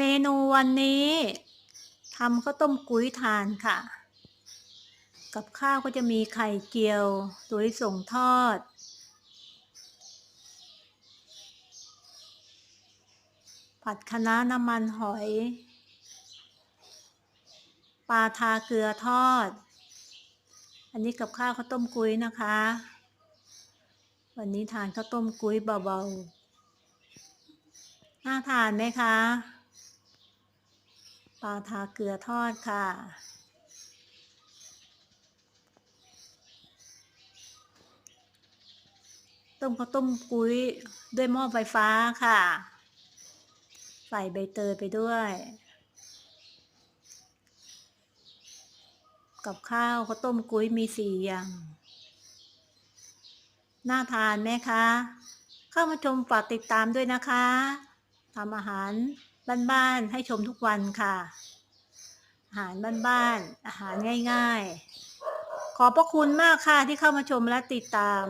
เมนูวันนี้ทำข้าวต้มกุ้ยทานค่ะ กับข้าวก็จะมีไข่เจียวตัวลิสงทอด ผัดคะน้าน้ำมันหอย ปลาทาเกลือทอด อันนี้กับข้าวข้าวต้มกุ้ยนะคะ วันนี้ทานข้าวต้มกุ้ยเบาๆน่าทานไหมคะ ปลาทาเกลือทอดค่ะ ต้มข้าวต้มกุ้ยด้วยหม้อไฟฟ้าค่ะ ใส่ใบเตยไปด้วย กับข้าวข้าวต้มกุ้ยมีสี่อย่าง น่าทานไหมคะ เข้ามาชมฝากติดตามด้วยนะคะทำอาหาร บ้านๆให้ชมทุกวันค่ะ อาหารบ้านๆอาหารง่าย ๆ ขอบพระคุณมากค่ะที่เข้ามาชมและติดตาม